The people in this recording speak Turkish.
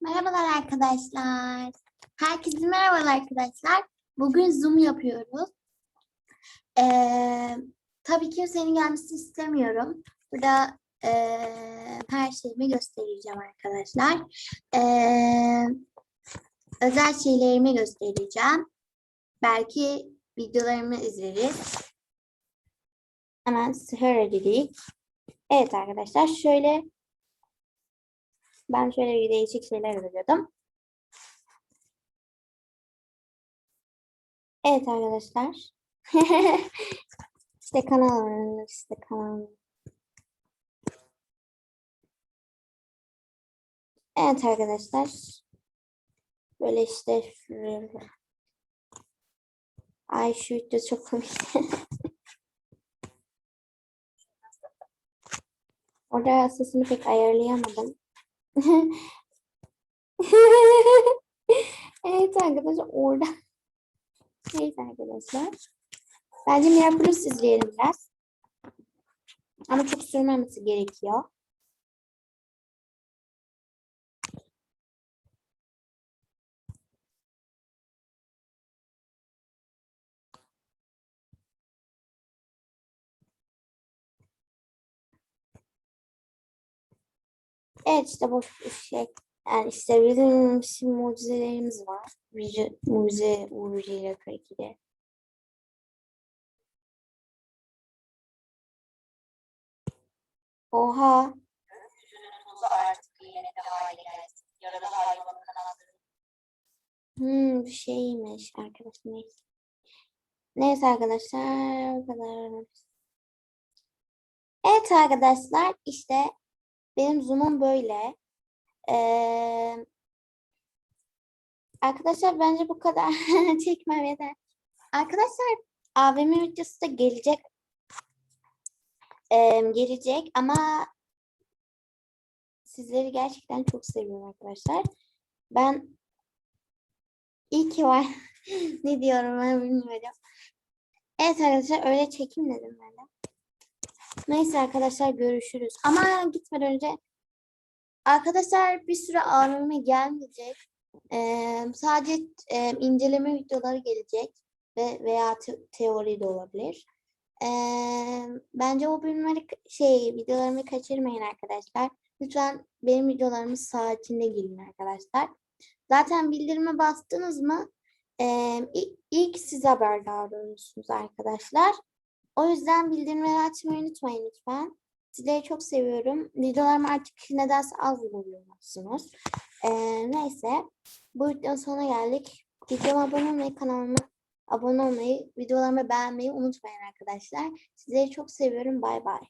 Merhabalar arkadaşlar. Herkese merhabalar arkadaşlar. Bugün Zoom yapıyoruz. Ee, tabii kimsenin gelmesini istemiyorum. Burada ee, her şeyimi göstereceğim arkadaşlar. Ee, özel şeylerimi göstereceğim. Belki videolarımı izleriz. Hemen sıhır dedik. Evet arkadaşlar şöyle ben şöyle bir değişik şeyler yazıyordum. Evet arkadaşlar. işte kanal işte kanal. Evet arkadaşlar. Böyle işte Ay şu video çok komik. Orada sesimi pek ayarlayamadım. evet arkadaşlar orada. Evet arkadaşlar. Bence Miraculous izleyelim biraz. Ama çok sürmemesi gerekiyor. Evet işte bir şey. Yani işte bizim şimdi mucizelerimiz var. Mucize, mucize Uğurcu ile 42'de. Oha. Hmm, bir şeymiş arkadaşlar. Neyse. Neyse arkadaşlar. Bu kadar. Evet arkadaşlar işte benim zoom'um böyle. Ee, arkadaşlar bence bu kadar çekmem yeter. Arkadaşlar AVM videosu da gelecek. Ee, gelecek ama sizleri gerçekten çok seviyorum arkadaşlar. Ben iyi ki var. ne diyorum ben bilmiyorum. Evet arkadaşlar öyle çekim dedim ben de. Neyse arkadaşlar görüşürüz. Ama gitmeden önce arkadaşlar bir süre AVM gelmeyecek. Ee, sadece e, inceleme videoları gelecek ve veya te- teori de olabilir. Ee, bence o bölümleri şey videolarımı kaçırmayın arkadaşlar. Lütfen benim videolarımı saatinde gelin arkadaşlar. Zaten bildirime bastınız mı? İ- ilk siz haberdar olursunuz arkadaşlar. O yüzden bildirimleri açmayı unutmayın lütfen. Sizleri çok seviyorum. Videolarımı artık nedense az buluyorsunuz. Ee, neyse. Bu videonun sonuna geldik. Videoma abone olmayı, kanalıma abone olmayı, videolarımı beğenmeyi unutmayın arkadaşlar. Sizleri çok seviyorum. Bay bay.